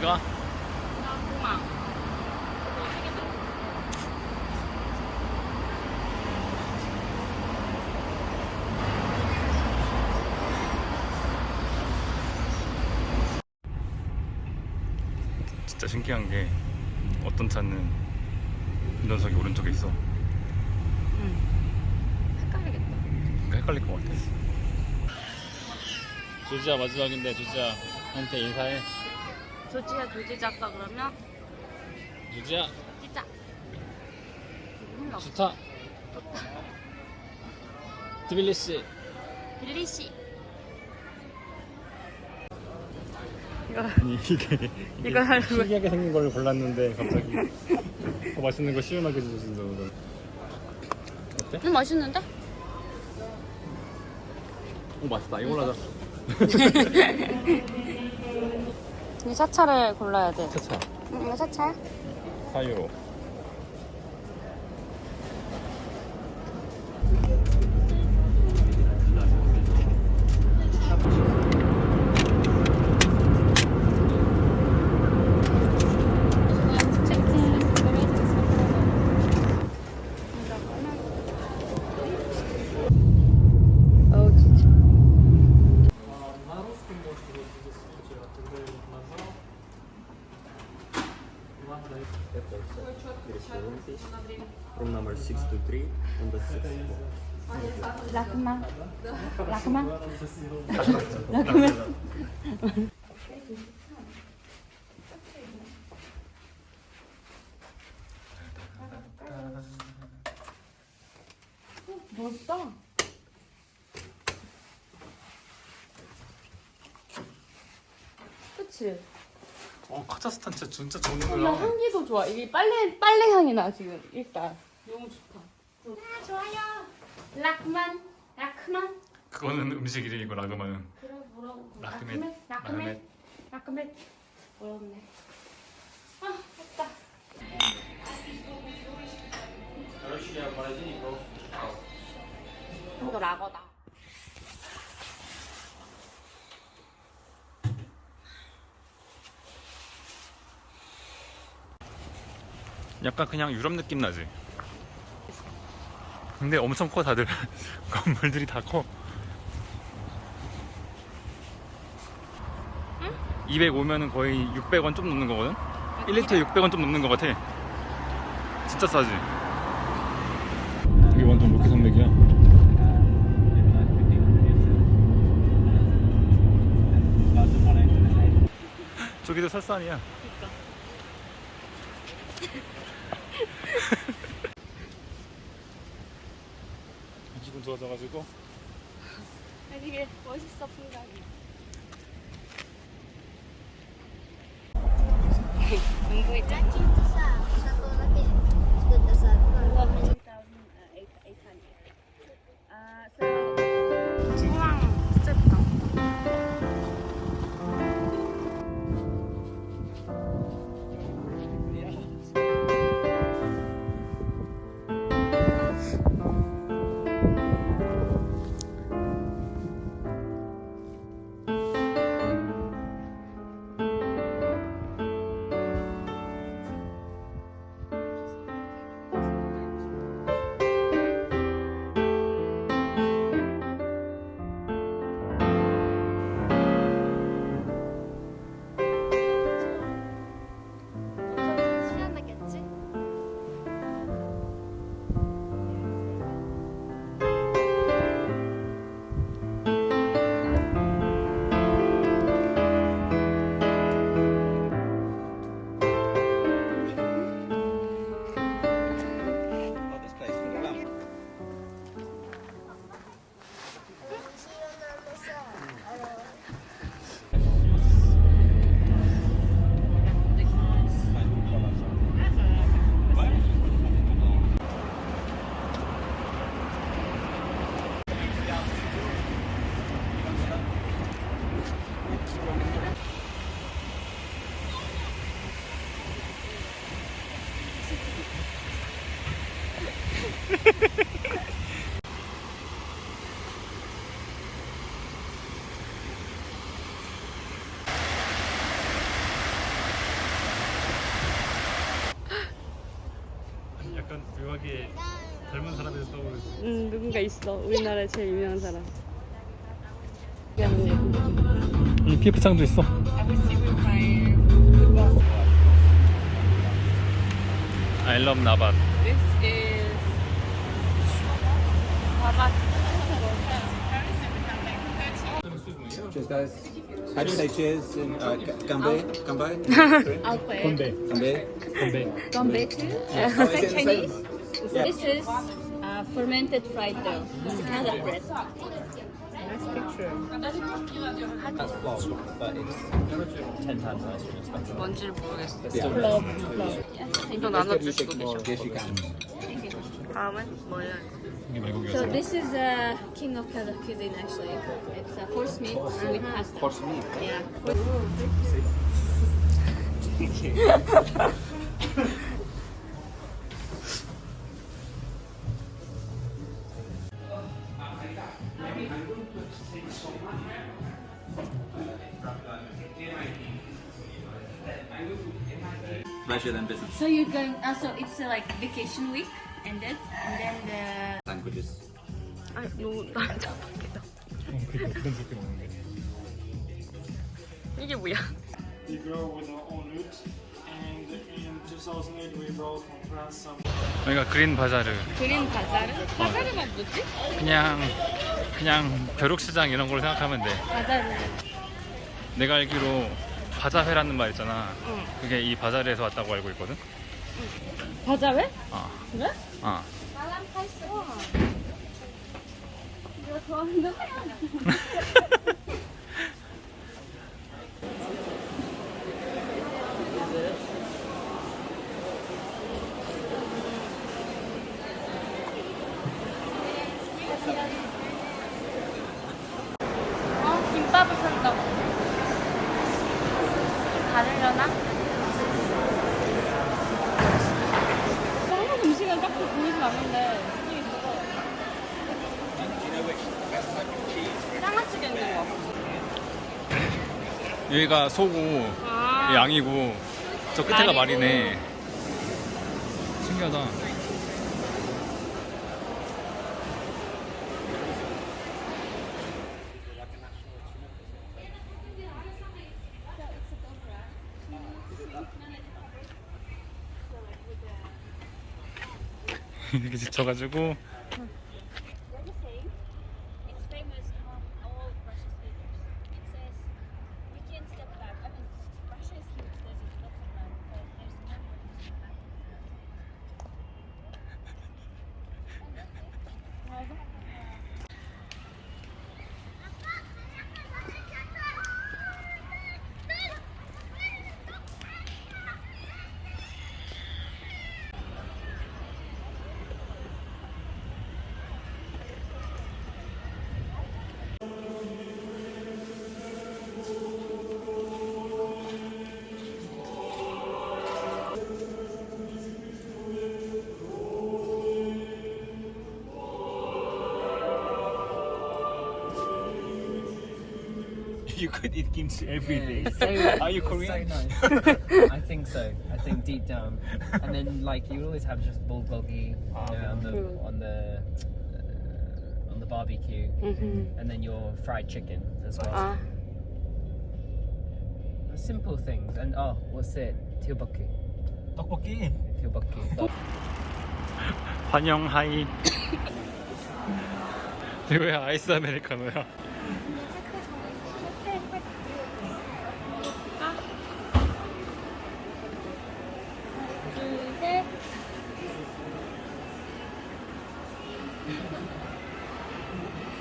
어디가? 공항. 진짜 신기한 게 어떤 차는 운전석이 오른쪽에 있어. 응. 헷갈리겠다. 그러니까 헷갈릴 것 같아. 조지아 마지막인데 조지아한테 인사해. 조지야 조지 작가 그러면 조지아 찌자. 몰라. 좋다. 트빌리시. 빌리 씨. 이거 아니 이게 이거 하려고 신기하게 생긴 걸 골랐는데 갑자기 더 맛있는 거 시원하게 거. 어때? 음 맛있는데? 오 맛있다. 이걸로 하자. 이 사차를 골라야 돼. 차차. 응, 사차야? 4유로. Ладно, From number 6 to 3 on the 6th floor. 라크만. 라크만. 라크만. 멋있다. 그치? 어 카자흐스탄 진짜 진짜 좋은 나 거야. 향기도 좋아. 이게 빨래 빨래 향이 나 지금 일단. 너무 좋다. 아 좋아요. 라크만 라크만. 그거는 음식 이름이고 라그마는 그래 뭐라고? 라크멧 라크멧 라크멧 어렵네. 아 됐다. 이거 라거다. 약간 그냥 유럽 느낌 나지. 근데 엄청 커 다들 건물들이 다 커. 205면은 거의 600원 좀 넘는 거거든. 1리터에 600원 좀 넘는 거 같아. 진짜 싸지. 이게 완전 로켓 산맥이야. 저기도 설산이야. 기분 좋아져가지고 되게 멋있어 풍경이. 운동이 짧지? 약간 묘하게 젊은 사람이 떠오르지. 응, 누군가 있어. 우리나라에 제일 유명한 사람. 이 PF창도 있어. I love 나밭. This is 나밭. Just as How do you say cheers in uh, Gambe? Gambe? Okay. 건배. Gambe? 건배. Gombe too. Oh, is it the Chinese. same? Yeah. This is uh, fermented fried dough. It's kind of bread. That's plum, but it's ten times nicer and expensive. 뭔지를 모르겠어. Yeah. 플럽, 플럽. 이거 You 나눠줄 take 수도 more. 계셔. Yes, you can. 다음은 뭐예요? So this is a uh, king of Kazakh cuisine actually. It's a horse meat with pasta. Horse meat. Yeah. Pleasure than business. So you're going. Uh, also, it's uh, like vacation week ended, and then the 아, 너무 난잡하겠다. 그러니까 부담스럽게 먹는 게. 이게 뭐야? We grow with our own root, and in 2008 we brought from France some 여기가 그린 바자르. 그린 바자르? 바자르가 뭐지? 그냥 그냥 벼룩시장 이런 걸로 생각하면 돼. 바자르. 내가 알기로 바자회라는 말 있잖아. 응. 그게 이 바자르에서 왔다고 알고 있거든. 바자회? 아, 그래? 아. 좋아한다. 어, 김밥을 산다고. 다르려나? 한국 음식은 딱히 보이진 않는데 이게 있어서 장아찌개 있는 거. 여기가 소고 아, 양이고 저 끝에가 말이고. 말이네. 신기하다. 이렇게 지쳐가지고 You could eat kimchi every day. So, Are you so Korean? nice. I think so. I think deep down, and then like you always have just bulgogi you know, on the True. on the uh, on the barbecue, and then your fried chicken as well. 아, Simple things, and oh, what's it? Tteokbokki. 떡볶이 Tteokbokki. 환영 하이. 이거 왜 아이스 아메리카노야?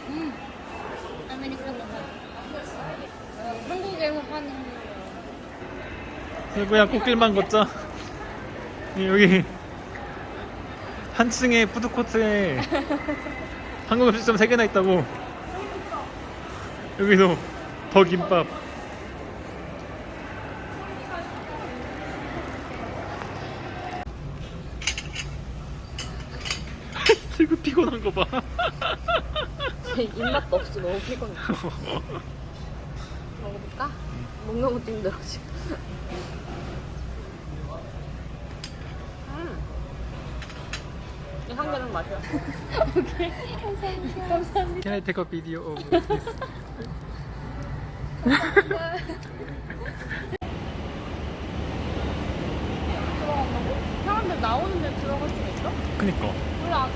음, 아메리카노. 어, 한국에서 파는 세구야 꽃길만 걷자. 여기 한 층에 푸드코트에 한국 음식점 3개나 있다고. 여기도 더 김밥. 세구 피곤한 거 봐. 입맛도 없어 너무 피곤해. 먹어볼까? 먹는 것도 힘들어 지금. 음. 이 향기는 맛이야. Can I take a video of this? 사람들 나오는데 들어갈 수가 있어? 그니까 원래 안